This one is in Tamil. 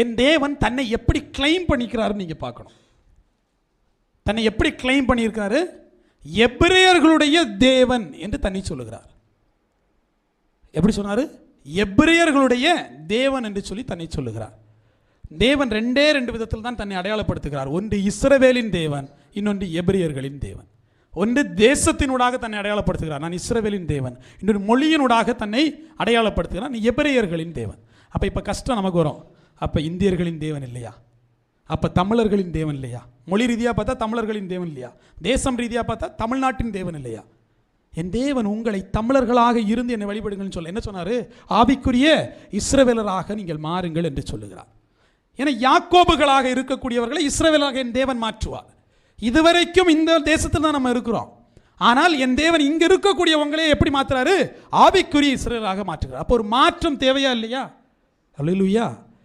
என் தேவன் தன்னை எப்படி கிளைம் பண்ணிக்கிறாருன்னு நீங்கள் பார்க்கணும். தன்னை எப்படி கிளைம் பண்ணியிருக்கிறாரு எப்ரேயர்களுடைய தேவன் என்று தன்னை சொல்லுகிறார். எப்படி சொன்னார்? எப்ரேயர்களுடைய தேவன் என்று சொல்லி தன்னை சொல்லுகிறார். தேவன் ரெண்டே ரெண்டு விதத்தில் தான் தன்னை அடையாளப்படுத்துகிறார். ஒன்று இஸ்ரவேலின் தேவன் இன்னொன்று எபிரியர்களின் தேவன். ஒன்று தேசத்தினூடாக தன்னை அடையாளப்படுத்துகிறார். நான் இஸ்ரவேலின் தேவன் இன்னொரு மொழியினூடாக தன்னை அடையாளப்படுத்துகிறார். நான் எபிரியர்களின் தேவன். அப்போ இப்போ கஷ்டம் நமக்கு வரும். அப்போ இந்தியர்களின் தேவன் இல்லையா? அப்போ தமிழர்களின் தேவன் இல்லையா? மொழி ரீதியாக பார்த்தா தமிழர்களின் தேவன் இல்லையா? தேசம் ரீதியாக பார்த்தா தமிழ்நாட்டின் தேவன் இல்லையா? என் தேவன் உங்களை தமிழர்களாக இருந்து என்னை வழிபடுங்கள்னு சொல்ல என்ன சொன்னார்? ஆவிக்குரிய இஸ்ரவேலராக நீங்கள் மாறுங்கள் என்று சொல்லுகிறார். ஏன்னா யாக்கோபுகளாக இருக்கக்கூடியவர்களை இஸ்ரவேலாக என் தேவன் மாற்றுவார். இதுவரைக்கும் இந்த தேசத்தில் தான் நம்ம இருக்கிறோம். ஆனால் என் தேவன் இங்கே இருக்கக்கூடியவங்களே எப்படி மாற்றுறாரு ஆவிக்குரிய இஸ்ரவேலாக மாற்றுகிறார். அப்போ ஒரு மாற்றம் தேவையா இல்லையா? அல்லேலூயா.